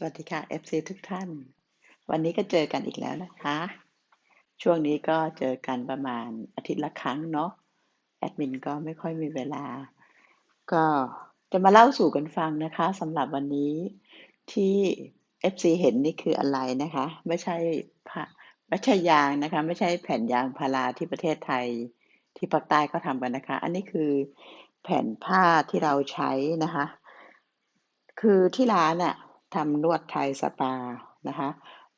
สวัสดีค่ะ FC ทุกท่าน วันนี้ก็เจอกันอีกแล้วนะคะ ช่วงนี้ก็เจอกันประมาณอาทิตย์ละครั้งเนาะแอดมินก็ไม่ค่อยมีเวลา ก็จะมาเล่าสู่กันฟังนะคะสำหรับวันนี้ที่ FC เห็นนี่คืออะไรนะคะ ไม่ใช่ผ้าไม่ใช่ยางนะคะ ไม่ใช่แผ่นยางพาราที่ประเทศไทยที่ภาคใต้เขาทำกันนะคะ อันนี้คือแผ่นผ้าที่เราใช้นะคะ คือที่ร้านอะ ทำนวดไทยสปานะคะ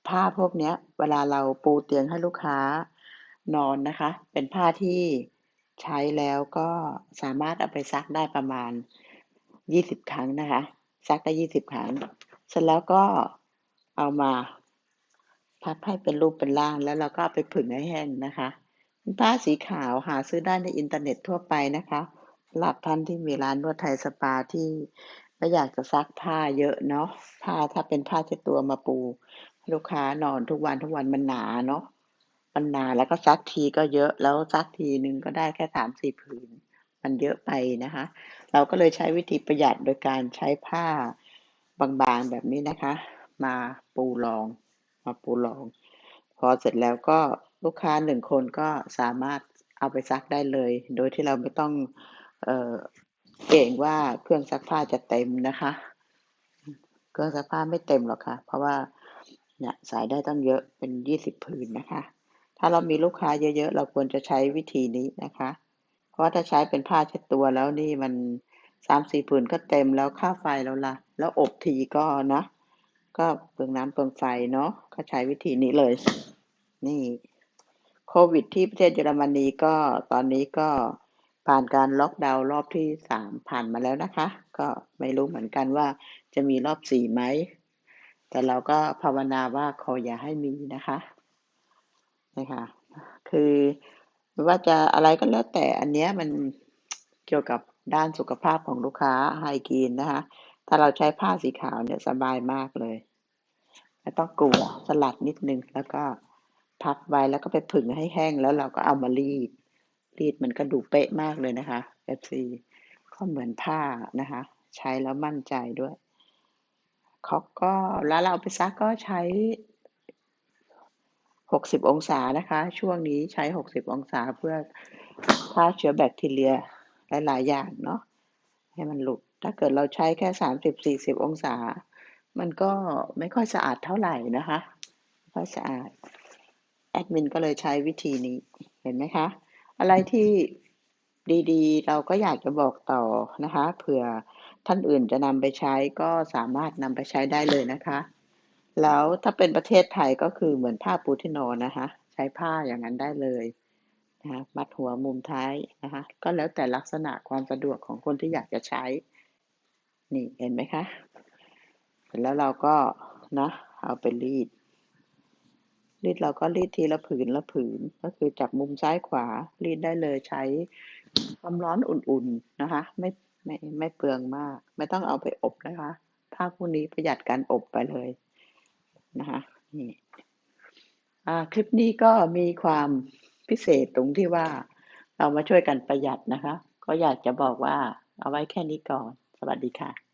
ผ้าพวกเนี้ยเวลาเราปูเตียงให้ลูกค้านอนนะคะ เป็นผ้าที่ใช้แล้วก็สามารถเอาไปซักได้ประมาณ 20 ครั้งนะคะ ซักได้ 20 ครั้ง เสร็จแล้วก็เอามาพับให้เป็นรูปเป็นร่างแล้วเราก็เอาไปผึ่งให้แห้งนะคะเป็นผ้าสีขาวหาซื้อได้ในอินเทอร์เน็ตทั่วไปนะคะสำหรับท่านที่มีร้านนวดไทยสปาที่ ไม่อยากจะซักผ้าเยอะเนาะผ้าถ้าเป็นผ้าเช็ดตัวมาปู ลูกค้านอนทุกวันทุกวันมันหนาเนาะมันหนาแล้วก็ซักทีก็เยอะแล้วซักทีหนึ่งก็ได้แค่สามสี่ผืน มันเยอะไปนะคะ เราก็เลยใช้วิธีประหยัดโดยการใช้ผ้าบางๆแบบนี้นะคะ มาปูรอง มาปูรอง พอเสร็จแล้วก็ลูกค้าหนึ่งคนก็สามารถเอาไปซักได้เลย โดยที่เราไม่ต้องเอ เกรงว่าเครื่องซักผ้าจะเต็มนะคะ เครื่องซักผ้าไม่เต็มหรอกค่ะ เพราะว่าเนี่ยใส่ได้ตั้งเยอะเป็นยี่สิบผืนนะคะ ถ้าเรามีลูกค้าเยอะๆ เราควรจะใช้วิธีนี้นะคะ เพราะว่าถ้าใช้เป็นผ้าเช็ดตัวแล้วนี่มันสามสี่ผืนก็เต็มแล้วค่าไฟแล้วล่ะ แล้วอบทีก็นะก็เปลืองน้ำเปลืองไฟเนาะก็ใช้วิธีนี้เลย นี่โควิดที่ประเทศเยอรมนีก็ตอนนี้ก็ ผ่านการล็อกดาวน์รอบที่สามผ่านมาแล้วนะคะ ก็ไม่รู้เหมือนกันว่าจะมีรอบสี่ไหม แต่เราก็ภาวนาว่าขออย่าให้มีนะคะนะคะคือไม่ว่าจะอะไรก็แล้วแต่อันเนี้ยมันเกี่ยวกับด้านสุขภาพของลูกค้าไฮกีนนะคะ ถ้าเราใช้ผ้าสีขาวเนี่ยสบายมากเลยไม่ต้องกลัวสลัดนิดนึงแล้วก็พับไว้แล้วก็ไปผึ่งให้แห้งแล้วเราก็เอามารีด รีดมันก็ดูเป๊ะมากเลยนะคะ FC ก็เหมือนผ้านะคะ ใช้แล้วมั่นใจด้วยเขาก็แล้วเราไปซักก็ใช้ 60 องศานะคะ ช่วงนี้ใช้ 60 องศาเพื่อฆ่าเชื้อแบคทีเรียหลายๆอย่างเนาะให้มันหลุด ถ้าเกิดเราใช้แค่ 30-40 องศา มันก็ไม่ค่อยสะอาดเท่าไหร่นะคะไม่ค่อยสะอาดแอดมินก็เลยใช้วิธีนี้เห็นไหมคะ อะไรที่ดีๆ เราก็อยากจะบอกต่อนะคะ เผื่อท่านอื่นจะนำไปใช้ก็สามารถนำไปใช้ได้เลยนะคะ แล้วถ้าเป็นประเทศไทยก็คือเหมือนผ้าปูที่นอนนะคะ ใช้ผ้าอย่างนั้นได้เลยนะคะมัดหัวมุมท้ายนะคะ ก็แล้วแต่ลักษณะความสะดวกของคนที่อยากจะใช้ นี่เห็นไหมคะ แล้วเราก็นะเอาไปรีด รีดเราก็รีดทีละผืนละผืน ก็คือจับมุมซ้ายขวารีดได้เลยใช้ความร้อนอุ่นๆนะคะ ไม่ไม่ไม่เปลืองมาก ไม่ต้องเอาไปอบนะคะผ้าพวกนี้ประหยัดการอบไปเลยนะคะนี่คลิปนี้ก็มีความพิเศษตรงที่ว่าเรามาช่วยกันประหยัดนะคะ ก็อยากจะบอกว่าเอาไว้แค่นี้ก่อน สวัสดีค่ะ